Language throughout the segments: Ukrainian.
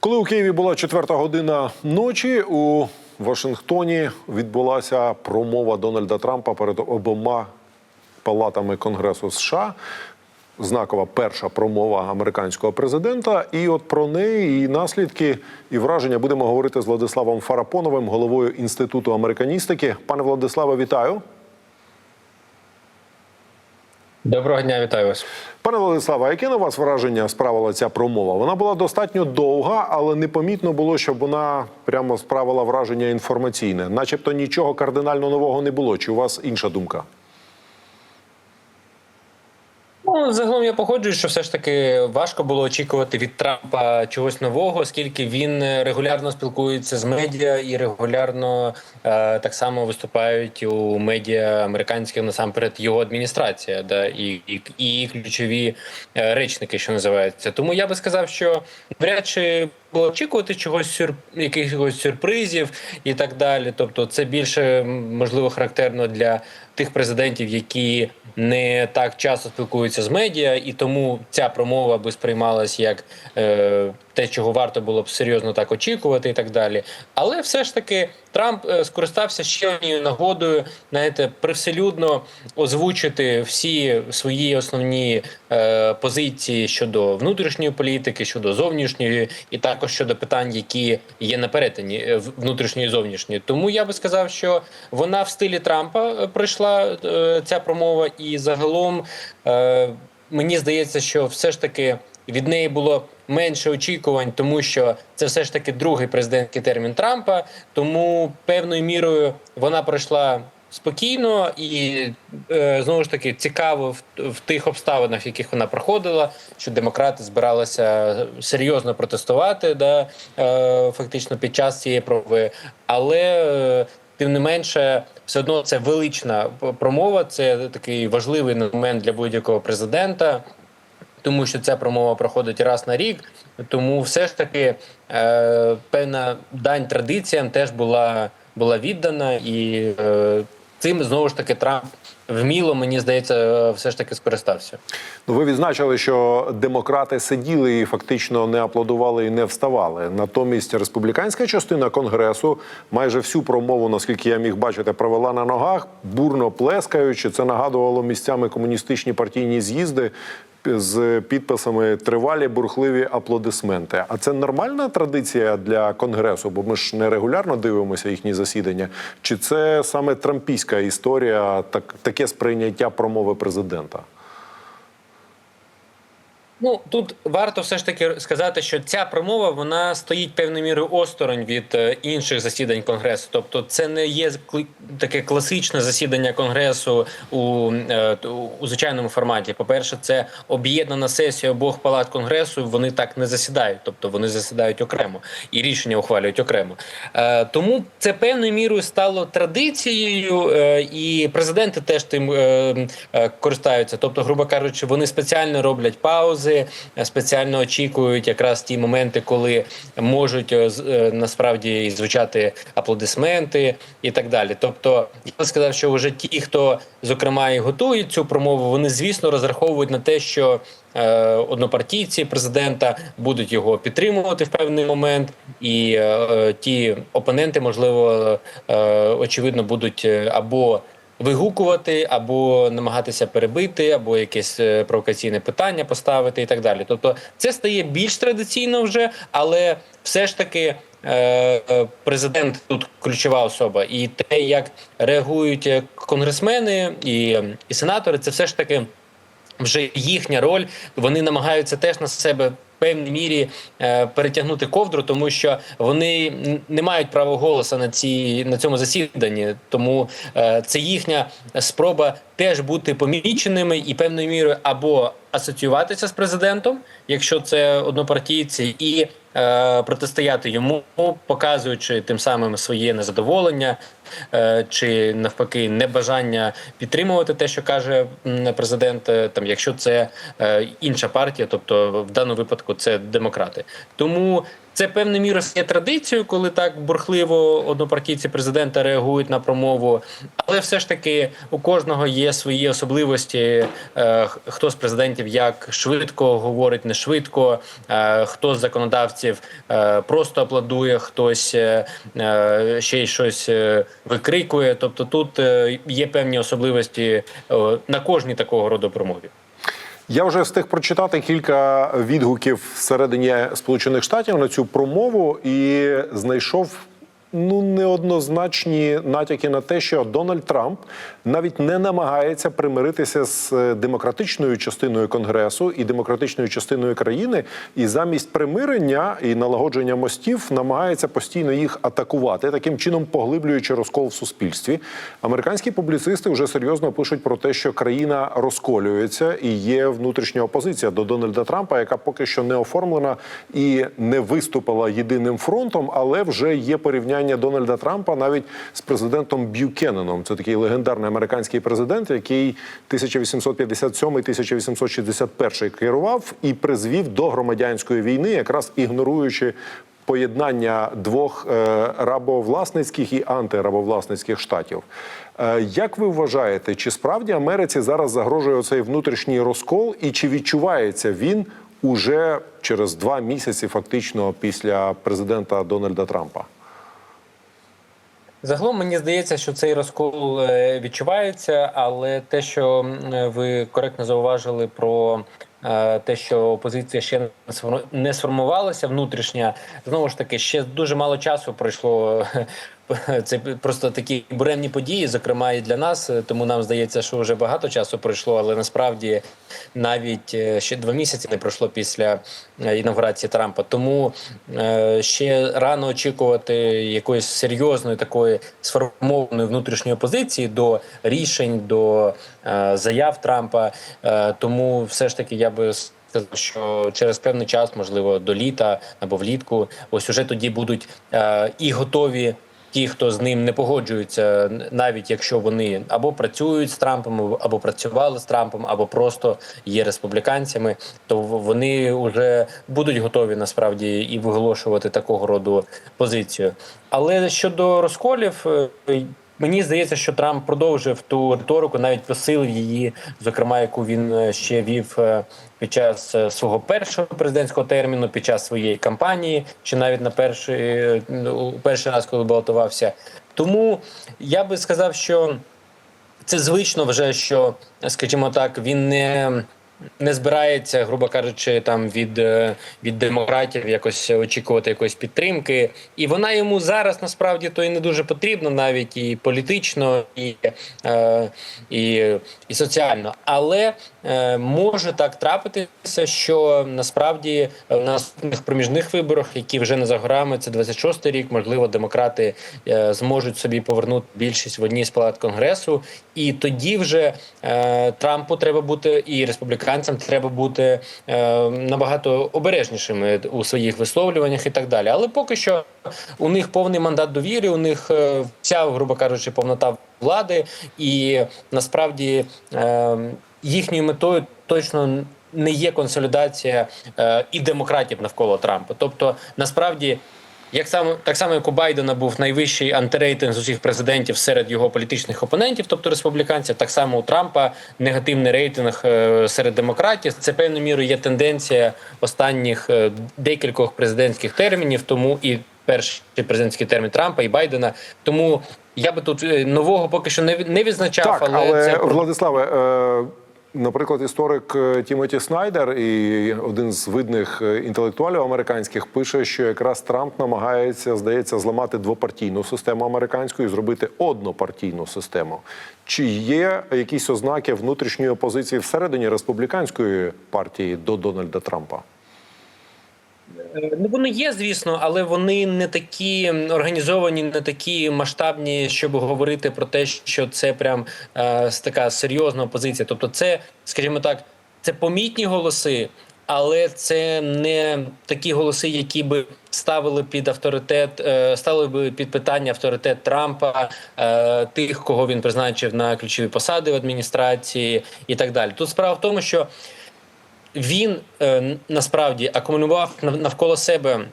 Коли у Києві була четверта година ночі, у Вашингтоні відбулася промова Дональда Трампа перед обома палатами Конгресу США. Знакова перша промова американського президента. І от про неї і наслідки і враження будемо говорити з Владиславом Фарапоновим, головою інституту американістики. Пане Владиславе, вітаю. Доброго дня, вітаю вас. Пане Владиславе, яке на вас враження справила ця промова? Вона була достатньо довга, але непомітно було, щоб вона прямо справила враження інформаційне. Начебто нічого кардинально нового не було. Чи у вас інша думка? Ну, загалом я погоджуюсь, що все ж таки важко було очікувати від Трампа чогось нового, оскільки він регулярно спілкується з медіа і регулярно е, так само виступають у медіа американських насамперед його адміністрація, да і, і, і ключові е, речники, що називаються. Тому я би сказав, що вряд чи було очікувати чогось сюр... якихось сюрпризів і так далі. Тобто, це більше можливо характерно для тих президентів, які не так часто спілкуються з медіа, і тому ця промова би сприймалась як е, те, чого варто було б серйозно так очікувати, і так далі. Але все ж таки Трамп е, скористався ще однією нагодою, знаєте, привселюдно озвучити всі свої основні е, позиції щодо внутрішньої політики, щодо зовнішньої, і також щодо питань, які є на перетині е, внутрішньої і зовнішньої. Тому я би сказав, що вона в стилі Трампа е, пройшла е, ця промова, і загалом е, мені здається, що все ж таки від неї було менше очікувань, тому що це все ж таки другий президентський термін Трампа. Тому певною мірою вона пройшла спокійно і е, знову ж таки цікаво в, тих обставинах, в яких вона проходила, що демократи збиралися серйозно протестувати, да, е, фактично під час цієї прови. Але е, тим не менше, все одно це велична промова. Це такий важливий момент для будь-якого президента тому що ця промова проходить раз на рік. Тому все ж таки е, певна дань традиціям теж була, була віддана, і е, цим знову ж таки Трамп вміло, мені здається, е, все ж таки скористався. Ну, ви відзначили, що демократи сиділи і фактично не аплодували і не вставали. Натомість республіканська частина конгресу майже всю промову, наскільки я міг бачити, провела на ногах, бурно плескаючи. Це нагадувало місцями комуністичні партійні з'їзди з підписами тривалі бурхливі аплодисменти. А це нормальна традиція для конгресу? Бо ми ж не регулярно дивимося їхні засідання. Чи це саме трампійська історія, так таке сприйняття промови президента? Ну тут варто все ж таки сказати, що ця промова вона стоїть певною мірою осторонь від е, інших засідань конгресу. Тобто, це не є таке класичне засідання конгресу у, е, у звичайному форматі. По перше, це об'єднана сесія обох палат конгресу. Вони так не засідають, тобто вони засідають окремо і рішення ухвалюють окремо. Е, тому це певною мірою стало традицією, і президенти теж тим користаються. Тобто, грубо кажучи, вони спеціально роблять паузи, е, спеціально очікують якраз ті моменти, коли можуть е, е, насправді звучати аплодисменти і так далі. Тобто, я би сказав, що вже ті, хто зокрема і готують цю промову, вони звісно розраховують на те, що однопартійці президента будуть його підтримувати в певний момент, і е, ті опоненти, можливо, е, очевидно, будуть або вигукувати, або намагатися перебити, або якесь е, провокаційне питання поставити, і так далі. Тобто, це стає більш традиційно вже, але все ж таки. е, е, Президент тут ключова особа, і те, як реагують конгресмени і, і сенатори, це все ж таки вже їхня роль. Вони намагаються теж на себе. Певній мірі е, перетягнути ковдру, тому що вони не мають права голосу на цій на цьому засіданні. Тому е, це їхня спроба теж бути поміченими і певною мірою або асоціюватися з президентом, якщо це однопартійці, і е, протистояти йому, показуючи тим самим своє незадоволення чи навпаки небажання підтримувати те, що каже президент, е, там, якщо це е, інша партія, тобто в даному випадку це демократи. Тому Це певною мірою є традицією, коли так бурхливо однопартійці президента реагують на промову. Але все ж таки у кожного є свої особливості. Е, Хто з президентів як швидко говорить, не швидко, е, хто з законодавців е, просто аплодує, хтось ще й щось викрикує. Тобто тут є певні особливості на кожній такого роду промові. Я вже встиг прочитати кілька відгуків всередині Сполучених Штатів на цю промову і знайшов. Ну, неоднозначні натяки на те, що Дональд Трамп навіть не намагається примиритися з е, демократичною частиною конгресу і демократичною частиною країни, і замість примирення і налагодження мостів намагається постійно їх атакувати, таким чином поглиблюючи розкол в суспільстві. Американські публіцисти вже серйозно пишуть про те, що країна розколюється і є внутрішня опозиція до Дональда Трампа, яка поки що не оформлена і не виступила єдиним фронтом, але вже є порівняння Дональда Трампа навіть з президентом Б'юкененом. Це такий легендарний американський президент, який 1857-1861 керував і призвів до громадянської війни, якраз ігноруючи. Поєднання двох е, рабовласницьких і антирабовласницьких штатів. Е, як ви вважаєте, чи справді Америці зараз загрожує оцей внутрішній розкол, і чи відчувається він уже через два місяці, фактично, після президента Дональда Трампа? Загалом мені здається, що цей розкол е, відчувається, але те, що ви коректно зауважили про е, те, що опозиція ще не сформувалася внутрішня, знову ж таки, ще дуже мало часу пройшло. Це просто такі буремні події, зокрема і для нас. Тому нам здається, що вже багато часу пройшло, але насправді навіть е, ще два місяці не пройшло після е, інаугурації Трампа. Тому е, ще рано очікувати якоїсь серйозної такої сформованої внутрішньої позиції до рішень, до заяв Трампа. Тому все ж таки я би що через певний час, можливо, до літа або влітку, ось уже тоді будуть е, і готові. Ті, хто з ним не погоджуються, навіть якщо вони або працюють з Трампом, або- працювали з Трампом, або просто є республіканцями, то вони вже будуть готові насправді і виголошувати такого роду позицію. Але щодо розколів, е, мені здається, що Трамп продовжив ту риторику, навіть посилив її, зокрема, яку він е, ще вів е, під час е, свого першого президентського терміну, під час своєї кампанії, чи навіть на перший, перший раз, коли балотувався. Тому я би сказав, що це звично вже, що, скажімо так, він не. Не збирається, грубо кажучи, там від, е, від демократів якось очікувати якоїсь підтримки, і вона йому зараз насправді то і не дуже потрібна, навіть і політично, і, е, і, і соціально. Але е, може так трапитися, що насправді в наступних проміжних виборах, які вже не за горами, це 26-й рік, можливо, демократи е, зможуть собі повернути більшість в одній з палат конгресу, і тоді вже е, Трампу треба бути і республіканцям треба бути е, набагато обережнішими у своїх висловлюваннях і так далі. Але поки що у них повний мандат довіри, у них е, вся, грубо кажучи, повнота влади, і насправді е, їхньою метою точно не є консолідація е, і демократів навколо Трампа. Тобто, насправді. Як само так само, як у Байдена був найвищий антирейтинг з усіх президентів серед його політичних опонентів, тобто республіканців, так само у Трампа негативний рейтинг е, серед демократів. Це певною мірою є тенденція останніх е, декількох президентських термінів, тому і перший президентський термін Трампа і Байдена. Тому я би тут е, нового поки що не не відзначав, Так, але, але, це Владиславе, е, наприклад, історик е, Тімоті Снайдер і один з видних е, інтелектуалів американських пише, що якраз Трамп намагається, здається, зламати двопартійну систему американську і зробити однопартійну систему. Чи є якісь ознаки внутрішньої опозиції всередині республіканської партії до Дональда Трампа? Ну, вони є, звісно, але вони не такі організовані, не такі масштабні, щоб говорити про те, що це прям е, така серйозна опозиція. Тобто, це, скажімо так, це помітні голоси, але це не такі голоси, які би ставили під авторитет, е, ставили би під питання авторитет Трампа, е, тих, кого він призначив на ключові посади в адміністрації, і так далі. Тут справа в тому, що він е, насправді акумулював навколо себе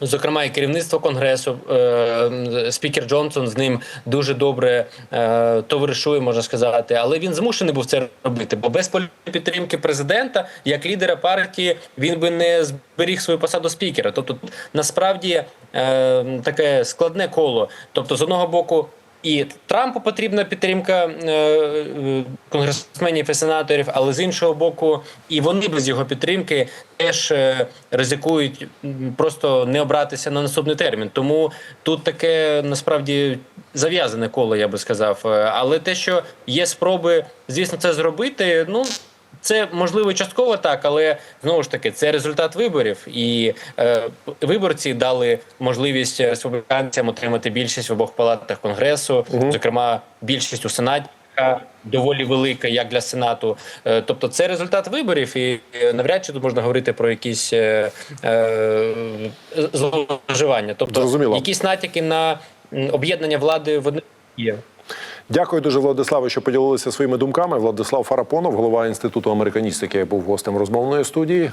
Зокрема, і керівництво конгресу, е, спікер Джонсон з ним дуже добре е, товаришує, можна сказати, але він змушений був це робити. Бо без підтримки президента, як лідера партії, він би не зберіг свою посаду спікера. Тобто, насправді е, таке складне коло. Тобто, з одного боку. І Трампу потрібна підтримка е, е, конгресменів і сенаторів, але з іншого боку, і вони без його підтримки теж е, ризикують просто не обратися на наступний термін. Тому тут таке насправді зав'язане коло, я би сказав. Але те, що є спроби, звісно, це зробити, ну. Це можливо частково так, але знову ж таки це результат виборів, і е, виборці дали можливість республіканцям отримати більшість в обох палатах конгресу, зокрема більшість у сенаті. Доволі велика, як для сенату, Е, тобто це результат виборів, і е, навряд чи тут можна говорити про якісь е, е, зловживання. Тобто, Зрозуміло. якісь натяки на об'єднання влади в одне є. Дякую дуже, Владиславе, що поділилися своїми думками. Владислав Фарапонов, голова інституту американістики, був гостем розмовної студії.